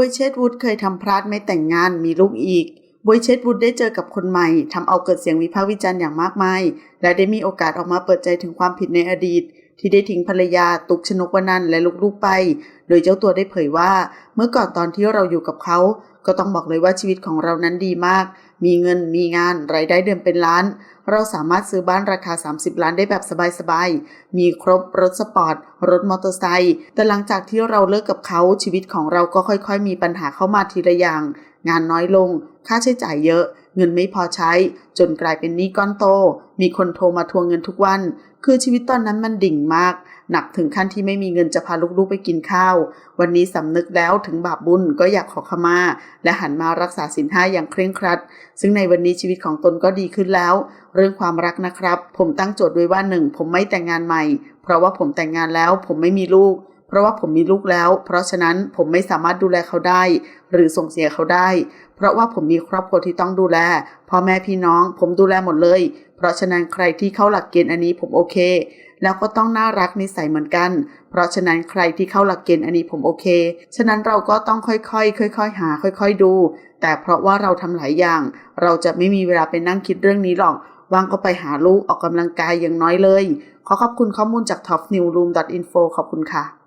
บวยเชดวูดเคยทำพลาดไม่แต่งงานมีลูกอีกบวยเชดวูดได้เจอกับคนใหม่ทำเอาเกิดเสียงวิพากษ์วิจารณ์อย่างมากมาย และได้มีโอกาสออกมาเปิดใจถึงความผิดในอดีต ที่ได้ทิ้งภรรยาตุกชนกวนันและลูกๆไป โดยเจ้าตัวได้เผยว่า เมื่อก่อนตอนที่เราอยู่กับเขา ก็ต้องบอกเลยว่าชีวิตของเรานั้นดีมาก มีเงินมีงานรายได้เดือนเป็นล้าน เราสามารถซื้อบ้านราคา 30 ล้านได้แบบสบายๆ มีครบรถสปอร์ต รถมอเตอร์ไซค์แต่หลังจากที่เราเลิกกับเขาชีวิตของเราก็ค่อยๆ มีปัญหาเข้ามาทีละอย่าง งานน้อยลง ค่าใช้จ่ายเยอะ เงินไม่พอใช้ จนกลายเป็นหนี้ก้อนโต มีคนโทรมาทวงเงินทุกวัน คือชีวิตตอนนั้นมันดิ่งมาก หนักถึงขั้นที่ไม่มีเงินจะพาลูกๆไปกินข้าว วันนี้สำนึกแล้วถึงบาปบุญก็อยากขอขมา และหันมารักษาศีลห้าอย่างเคร่งครัด ซึ่งในวันนี้ชีวิตของตนก็ดีขึ้นแล้ว เรื่องความรักนะครับ ผมตั้งโจทย์ไว้ว่าหนึ่งผมไม่แต่งงานใหม่ เพราะว่าผมแต่งงานแล้วผมไม่มีลูก เพราะว่าผมมีลูกแล้ว เพราะฉะนั้นผมไม่สามารถดูแลเขาได้ หรือส่งเสียเขาได้ เพราะว่าผมมีครอบครัวที่ต้องดูแลพ่อแม่พี่น้อง ผมดูแลหมดเลย เพราะฉะนั้นใครที่เข้าหลักเกณฑ์อันนี้ผมโอเค แล้วก็ต้องน่ารักนิสัยเหมือนกัน เพราะฉะนั้นใครที่เข้าหลักเกณฑ์อันนี้ผมโอเค ฉะนั้นเราก็ต้องค่อยๆ ค่อย ๆ หา ค่อย ๆ ดู แต่เพราะว่าเราทำหลายอย่าง เราจะไม่มีเวลาไปนั่งคิดเรื่องนี้หรอกว่างก็ไปหาลูกออกกำลังกายอย่างน้อยเลย ขอขอบคุณข้อมูลจาก topnewroom.info ขอบคุณค่ะ